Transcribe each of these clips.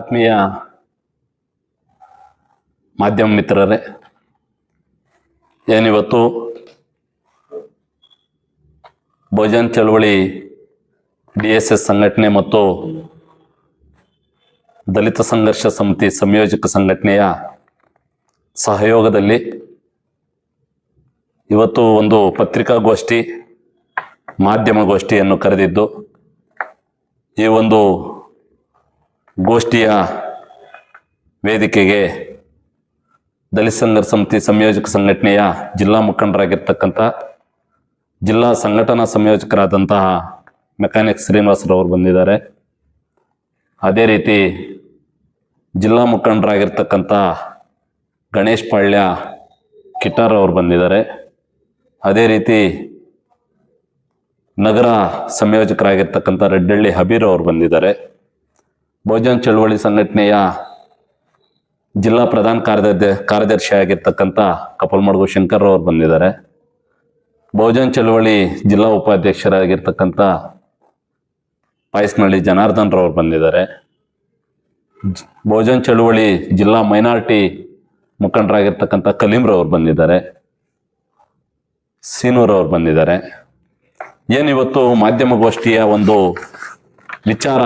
ಆತ್ಮೀಯ ಮಾಧ್ಯಮ ಮಿತ್ರರೇ, ಏನಿವತ್ತು ಭೋಜನ್ ಚಳವಳಿ ಡಿ ಎಸ್ ಎಸ್ ಸಂಘಟನೆ ಮತ್ತು ದಲಿತ ಸಂಘರ್ಷ ಸಮಿತಿ ಸಂಯೋಜಕ ಸಂಘಟನೆಯ ಸಹಯೋಗದಲ್ಲಿ ಇವತ್ತು ಒಂದು ಪತ್ರಿಕಾಗೋಷ್ಠಿ, ಮಾಧ್ಯಮಗೋಷ್ಠಿಯನ್ನು ಕರೆದಿದ್ದು, ಈ ಒಂದು ಗೋಷ್ಠಿಯ ವೇದಿಕೆಗೆ ದಲಿತ ಸಂಘರ್ ಸಮಿತಿ ಸಂಯೋಜಕ ಸಂಘಟನೆಯ ಜಿಲ್ಲಾ ಮುಖಂಡರಾಗಿರ್ತಕ್ಕಂಥ ಜಿಲ್ಲಾ ಸಂಘಟನಾ ಸಂಯೋಜಕರಾದಂತಹ ಮೆಕ್ಯಾನಿಕ್ ಶ್ರೀನಿವಾಸರವರು ಬಂದಿದ್ದಾರೆ. ಅದೇ ರೀತಿ ಜಿಲ್ಲಾ ಮುಖಂಡರಾಗಿರ್ತಕ್ಕಂಥ ಗಣೇಶ್ ಪಾಳ್ಯ ಕಿಟಾರ್ ಅವರು ಬಂದಿದ್ದಾರೆ. ಅದೇ ರೀತಿ ನಗರ ಸಂಯೋಜಕರಾಗಿರ್ತಕ್ಕಂಥ ರೆಡ್ಡಳ್ಳಿ ಹಬೀರ್ ಅವರು ಬಂದಿದ್ದಾರೆ. ಬಹುಜನ್ ಚಳುವಳಿ ಸಂಘಟನೆಯ ಜಿಲ್ಲಾ ಪ್ರಧಾನ ಕಾರ್ಯದರ್ಶಿ ಕಾರ್ಯದರ್ಶಿ ಆಗಿರ್ತಕ್ಕಂಥ ಕಪಲ್ಮಡ್ಗು ಶಂಕರ್ ಅವರು ಬಂದಿದ್ದಾರೆ. ಬಹುಜನ್ ಚಳುವಳಿ ಜಿಲ್ಲಾ ಉಪಾಧ್ಯಕ್ಷರಾಗಿರ್ತಕ್ಕಂಥ ಪಾಯಸ್ನಳ್ಳಿ ಜನಾರ್ದನ್ ರವರು ಬಂದಿದ್ದಾರೆ. ಬಹುಜನ್ ಚಳವಳಿ ಜಿಲ್ಲಾ ಮೈನಾರಿಟಿ ಮುಖಂಡರಾಗಿರ್ತಕ್ಕಂಥ ಕಲೀಮ್ರವ್ರು ಬಂದಿದ್ದಾರೆ. ಸೀನೂರ್ ಅವ್ರು ಬಂದಿದ್ದಾರೆ. ಏನಿವತ್ತು ಮಾಧ್ಯಮಗೋಷ್ಠಿಯ ಒಂದು ವಿಚಾರ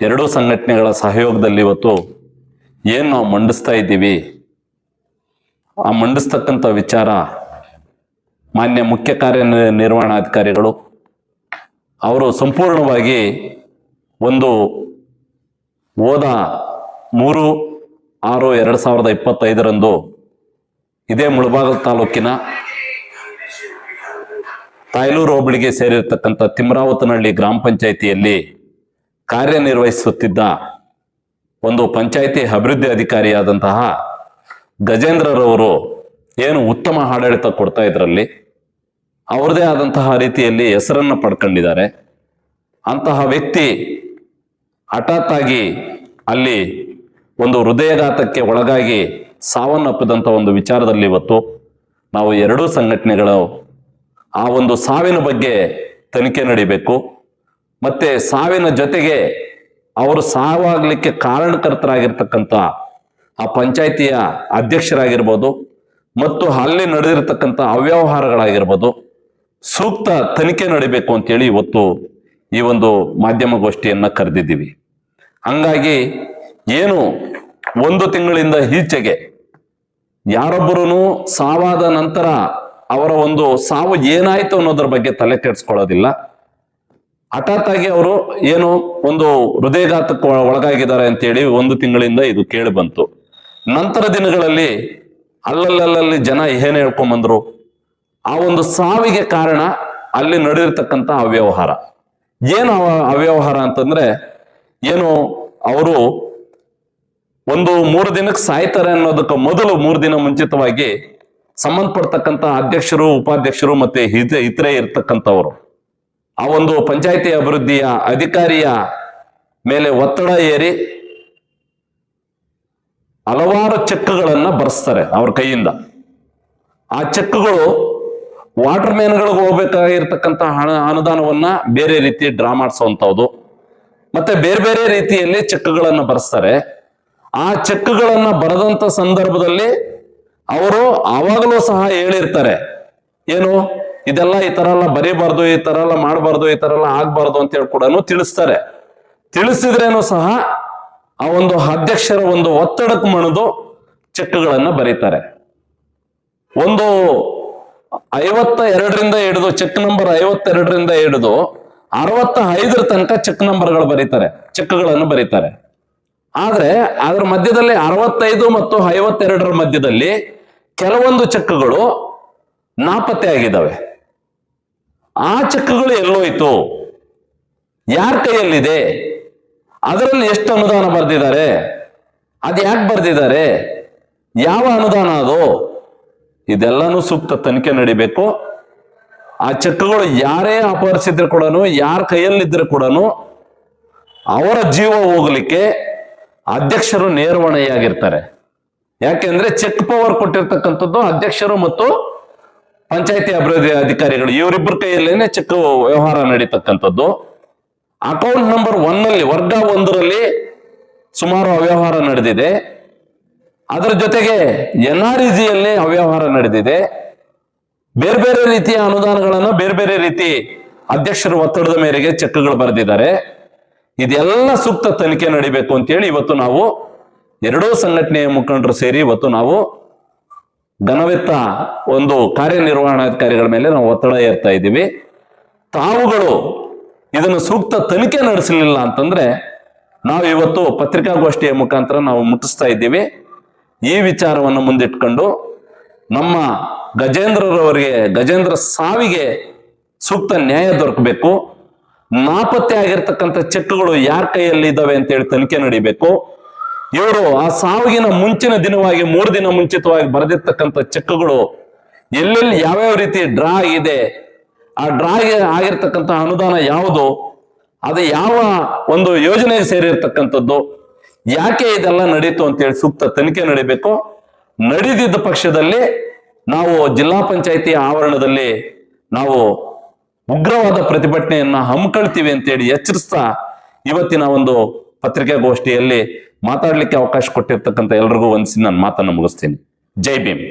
ಎರಡೂ ಸಂಘಟನೆಗಳ ಸಹಯೋಗದಲ್ಲಿ ಇವತ್ತು ಏನು ನಾವು ಮಂಡಿಸ್ತಾ ಇದ್ದೀವಿ? ಆ ಮಂಡಿಸ್ತಕ್ಕಂಥ ವಿಚಾರ ಮಾನ್ಯ ಮುಖ್ಯ ಕಾರ್ಯನಿರ್ವಹಣಾಧಿಕಾರಿಗಳು ಅವರು ಸಂಪೂರ್ಣವಾಗಿ ಒಂದು ಹೋದ ಮೂರು, ಆರು, ಎರಡು ಸಾವಿರದ ಇಪ್ಪತ್ತೈದರಂದು ಇದೇ ಮುಳಬಾಗಲ ತಾಲೂಕಿನ ತಾಯ್ಲೂರು ಹೋಬಳಿಗೆ ಸೇರಿರ್ತಕ್ಕಂಥ ತಿಮ್ರಾವತನಹಳ್ಳಿ ಗ್ರಾಮ ಪಂಚಾಯಿತಿಯಲ್ಲಿ ಕಾರ್ಯನಿರ್ವಹಿಸುತ್ತಿದ್ದ ಒಂದು ಪಂಚಾಯಿತಿ ಅಭಿವೃದ್ಧಿ ಅಧಿಕಾರಿಯಾದಂತಹ ಗಜೇಂದ್ರರವರು ಏನು ಉತ್ತಮ ಆಡಳಿತ ಕೊಡ್ತಾ ಇದ್ರಲ್ಲಿ ಅವ್ರದೇ ಆದಂತಹ ರೀತಿಯಲ್ಲಿ ಹೆಸರನ್ನು ಪಡ್ಕೊಂಡಿದ್ದಾರೆ. ಅಂತಹ ವ್ಯಕ್ತಿ ಹಠಾತ್ ಅಲ್ಲಿ ಒಂದು ಹೃದಯಘಾತಕ್ಕೆ ಒಳಗಾಗಿ ಸಾವನ್ನಪ್ಪಿದಂಥ ಒಂದು ವಿಚಾರದಲ್ಲಿ ಇವತ್ತು ನಾವು ಎರಡೂ ಸಂಘಟನೆಗಳು ಆ ಒಂದು ಸಾವಿನ ಬಗ್ಗೆ ತನಿಖೆ ನಡಿಬೇಕು. ಮತ್ತೆ ಸಾವಿನ ಜೊತೆಗೆ ಅವರು ಸಾವಾಗಲಿಕ್ಕೆ ಕಾರಣಕರ್ತರಾಗಿರ್ತಕ್ಕಂಥ ಆ ಪಂಚಾಯಿತಿಯ ಅಧ್ಯಕ್ಷರಾಗಿರ್ಬೋದು ಮತ್ತು ಅಲ್ಲಿ ನಡೆದಿರ್ತಕ್ಕಂಥ ಅವ್ಯವಹಾರಗಳಾಗಿರ್ಬೋದು ಸೂಕ್ತ ತನಿಖೆ ನಡೀಬೇಕು ಅಂತೇಳಿ ಇವತ್ತು ಈ ಒಂದು ಮಾಧ್ಯಮಗೋಷ್ಠಿಯನ್ನು ಕರೆದಿದ್ದೀವಿ. ಹಂಗಾಗಿ ಏನು ಒಂದು ತಿಂಗಳಿಂದ ಈಚೆಗೆ ಯಾರೊಬ್ಬರೂ ಸಾವಾದ ನಂತರ ಅವರ ಒಂದು ಸಾವು ಏನಾಯ್ತು ಅನ್ನೋದ್ರ ಬಗ್ಗೆ ತಲೆ ಕೆಡಿಸ್ಕೊಳ್ಳೋದಿಲ್ಲ. ಹಠಾತ್ ಆಗಿ ಅವರು ಏನು ಒಂದು ಹೃದಯಘಾತಕ್ಕೆ ಒಳಗಾಗಿದ್ದಾರೆ ಒಳಗಾಗಿದ್ದಾರೆ ಅಂತೇಳಿ ಒಂದು ತಿಂಗಳಿಂದ ಇದು ಕೇಳಿ ಬಂತು. ನಂತರ ದಿನಗಳಲ್ಲಿ ಅಲ್ಲಲ್ಲಲ್ಲಿ ಜನ ಏನ್ ಹೇಳ್ಕೊಂಬಂದ್ರು ಆ ಒಂದು ಸಾವಿಗೆ ಕಾರಣ ಅಲ್ಲಿ ನಡೆದಿರ್ತಕ್ಕಂಥ ಅವ್ಯವಹಾರ. ಏನು ಅವ್ಯವಹಾರ ಅಂತಂದ್ರೆ, ಏನು ಅವರು ಒಂದು ಮೂರು ದಿನಕ್ಕೆ ಸಾಯ್ತಾರೆ ಅನ್ನೋದಕ್ಕೆ ಮೊದಲು ಮೂರು ದಿನ ಮುಂಚಿತವಾಗಿ ಸಂಬಂಧಪಡ್ತಕ್ಕಂಥ ಅಧ್ಯಕ್ಷರು, ಉಪಾಧ್ಯಕ್ಷರು ಮತ್ತೆ ಇತರೆ ಇರ್ತಕ್ಕಂಥವ್ರು. ಆ ಒಂದು ಪಂಚಾಯಿತಿ ಅಭಿವೃದ್ಧಿಯ ಅಧಿಕಾರಿಯ ಮೇಲೆ ಒತ್ತಡ ಏರಿ ಹಲವಾರು ಚೆಕ್ಗಳನ್ನು ಬರೆಸ್ತಾರೆ ಅವ್ರ ಕೈಯಿಂದ. ಆ ಚೆಕ್ಗಳು ವಾಟರ್ ಮ್ಯಾನ್ಗಳಿಗೆ ಹೋಗ್ಬೇಕಾಗಿರ್ತಕ್ಕಂಥ ಹಣ, ಅನುದಾನವನ್ನ ಬೇರೆ ರೀತಿ ಡ್ರಾ ಮಾಡಿಸುವಂಥದ್ದು ಮತ್ತೆ ಬೇರೆ ಬೇರೆ ರೀತಿಯಲ್ಲಿ ಚೆಕ್ಗಳನ್ನು ಬರೆಸ್ತಾರೆ. ಆ ಚೆಕ್ಗಳನ್ನು ಬರೆದಂತ ಸಂದರ್ಭದಲ್ಲಿ ಅವರು ಆವಾಗಲೂ ಸಹ ಹೇಳಿರ್ತಾರೆ. ಏನು? ಇದೆಲ್ಲ ಈ ತರ ಎಲ್ಲ ಬರೀಬಾರ್ದು, ಈ ತರ ಎಲ್ಲ ಮಾಡಬಾರ್ದು, ಈ ತರ ಎಲ್ಲ ಆಗ್ಬಾರ್ದು ಅಂತ ಹೇಳಿ ಕೂಡ ತಿಳಿಸ್ತಾರೆ. ತಿಳಿಸಿದ್ರೇನು ಸಹ ಆ ಒಂದು ಅಧ್ಯಕ್ಷರ ಒಂದು ಒತ್ತಡಕ್ಕೆ ಮಣಿದು ಚೆಕ್ಗಳನ್ನ ಬರೀತಾರೆ. ಒಂದು ಐವತ್ತ ಎರಡರಿಂದ ಹಿಡಿದು, ಚೆಕ್ ನಂಬರ್ ಐವತ್ತೆರಡರಿಂದ ಹಿಡಿದು ಅರವತ್ತ ಐದರ ತನಕ ಚೆಕ್ ನಂಬರ್ಗಳು ಬರೀತಾರೆ, ಚೆಕ್ಗಳನ್ನು ಬರೀತಾರೆ. ಆದ್ರೆ ಅದರ ಮಧ್ಯದಲ್ಲಿ ಅರವತ್ತೈದು ಮತ್ತು ಐವತ್ತೆರಡರ ಮಧ್ಯದಲ್ಲಿ ಕೆಲವೊಂದು ಚೆಕ್ಗಳು ನಾಪತ್ತೆ ಆಗಿದ್ದಾವೆ. ಆ ಚೆಕ್ಗಳು ಎಲ್ಲೋಯ್ತು ಯಾರ ಕೈಯಲ್ಲಿದೆ? ಅದರಲ್ಲಿ ಎಷ್ಟು ಅನುದಾನ ಬರೆದಿದ್ದಾರೆ? ಅದು ಯಾಕೆ ಬರೆದಿದ್ದಾರೆ? ಯಾವ ಅನುದಾನ ಅದು? ಇದೆಲ್ಲನೂ ಸೂಕ್ತ ತನಿಖೆ ನಡಿಬೇಕು. ಆ ಚೆಕ್ಗಳು ಯಾರೇ ಅಪಹರಿಸಿದ್ರೆ ಕೂಡ ಯಾರ ಕೈಯಲ್ಲಿದ್ದರೂ ಕೂಡ ಅವರ ಜೀವ ಹೋಗ್ಲಿಕ್ಕೆ ಅಧ್ಯಕ್ಷರು ನೇರವಣೆಯಾಗಿರ್ತಾರೆ. ಯಾಕೆಂದ್ರೆ ಚೆಕ್ ಪವರ್ ಕೊಟ್ಟಿರ್ತಕ್ಕಂಥದ್ದು ಅಧ್ಯಕ್ಷರು ಮತ್ತು ಪಂಚಾಯತಿ ಅಭಿವೃದ್ಧಿ ಅಧಿಕಾರಿಗಳು ಇವರಿಬ್ಬರ ಕೈಯಲ್ಲೇನೆ ಚೆಕ್ ವ್ಯವಹಾರ ನಡೀತಕ್ಕಂಥದ್ದು. ಅಕೌಂಟ್ ನಂಬರ್ ಒನ್ ಅಲ್ಲಿ, ವರ್ಗ ಒಂದರಲ್ಲಿ ಸುಮಾರು ಅವ್ಯವಹಾರ ನಡೆದಿದೆ. ಅದರ ಜೊತೆಗೆ ಎನ್ ಆರ್ ಇಜಿಯಲ್ಲಿ ಅವ್ಯವಹಾರ ನಡೆದಿದೆ. ಬೇರೆ ಬೇರೆ ರೀತಿಯ ಅನುದಾನಗಳನ್ನು ಬೇರೆ ಬೇರೆ ರೀತಿ ಅಧ್ಯಕ್ಷರ ಒತ್ತಡದ ಮೇರೆಗೆ ಚೆಕ್ಗಳು ಬರೆದಿದ್ದಾರೆ. ಇದೆಲ್ಲ ಸೂಕ್ತ ತನಿಖೆ ನಡಿಬೇಕು ಅಂತೇಳಿ ಇವತ್ತು ನಾವು ಎರಡೂ ಸಂಘಟನೆಯ ಮುಖಂಡರು ಸೇರಿ ಇವತ್ತು ನಾವು ಘನವೆತ್ತ ಒಂದು ಕಾರ್ಯನಿರ್ವಹಣಾಧಿಕಾರಿಗಳ ಮೇಲೆ ನಾವು ಒತ್ತಡ ಏರ್ತಾ ಇದ್ದೀವಿ. ತಾವುಗಳು ಇದನ್ನು ಸೂಕ್ತ ತನಿಖೆ ನಡೆಸಲಿಲ್ಲ ಅಂತಂದ್ರೆ ನಾವು ಇವತ್ತು ಪತ್ರಿಕಾಗೋಷ್ಠಿಯ ಮುಖಾಂತರ ನಾವು ಮುಟ್ಟಿಸ್ತಾ ಇದ್ದೀವಿ. ಈ ವಿಚಾರವನ್ನು ಮುಂದಿಟ್ಕೊಂಡು ನಮ್ಮ ಗಜೇಂದ್ರರವರಿಗೆ, ಗಜೇಂದ್ರ ಸಾವಿಗೆ ಸೂಕ್ತ ನ್ಯಾಯ ದೊರಕಬೇಕು. ನಾಪತ್ತೆ ಆಗಿರ್ತಕ್ಕಂಥ ಚೆಕ್ಗಳು ಯಾರ ಕೈಯಲ್ಲಿ ಇದ್ದಾವೆ ಅಂತೇಳಿ ತನಿಖೆ ನಡಿಬೇಕು. ಇವರು ಆ ಸಾವಿಗಿನ ಮುಂಚಿನ ದಿನವಾಗಿ, ಮೂರು ದಿನ ಮುಂಚಿತವಾಗಿ ಬರೆದಿರ್ತಕ್ಕಂಥ ಚೆಕ್ಗಳು ಎಲ್ಲೆಲ್ಲಿ ಯಾವ್ಯಾವ ರೀತಿ ಡ್ರಾ ಆಗಿದೆ ಆ ಡ್ರಾಗೆ ಆಗಿರ್ತಕ್ಕಂಥ ಅನುದಾನ ಯಾವುದು, ಅದು ಯಾವ ಒಂದು ಯೋಜನೆಗೆ ಸೇರಿರ್ತಕ್ಕಂಥದ್ದು, ಯಾಕೆ ಇದೆಲ್ಲ ನಡೀತು ಅಂತೇಳಿ ಸೂಕ್ತ ತನಿಖೆ ನಡಿಬೇಕು. ನಡೆದಿದ್ದ ಪಕ್ಷದಲ್ಲಿ ನಾವು ಜಿಲ್ಲಾ ಪಂಚಾಯಿತಿ ಆವರಣದಲ್ಲಿ ನಾವು ಉಗ್ರವಾದ ಪ್ರತಿಭಟನೆಯನ್ನ ಹಮ್ಮಿಕೊಳ್ತೀವಿ ಅಂತೇಳಿ ಎಚ್ಚರಿಸ್ತಾ ಇವತ್ತಿನ ಒಂದು ಪತ್ರಿಕಾಗೋಷ್ಠಿಯಲ್ಲಿ ಮಾತಾಡ್ಲಿಕ್ಕೆ ಅವಕಾಶ ಕೊಟ್ಟಿರ್ತಕ್ಕಂಥ ಎಲ್ರಿಗೂ ವಂದಿಸಿ ನಾನು ಮಾತನ್ನು ಮುಗಿಸ್ತೀನಿ. ಜೈ ಭೀಮ್.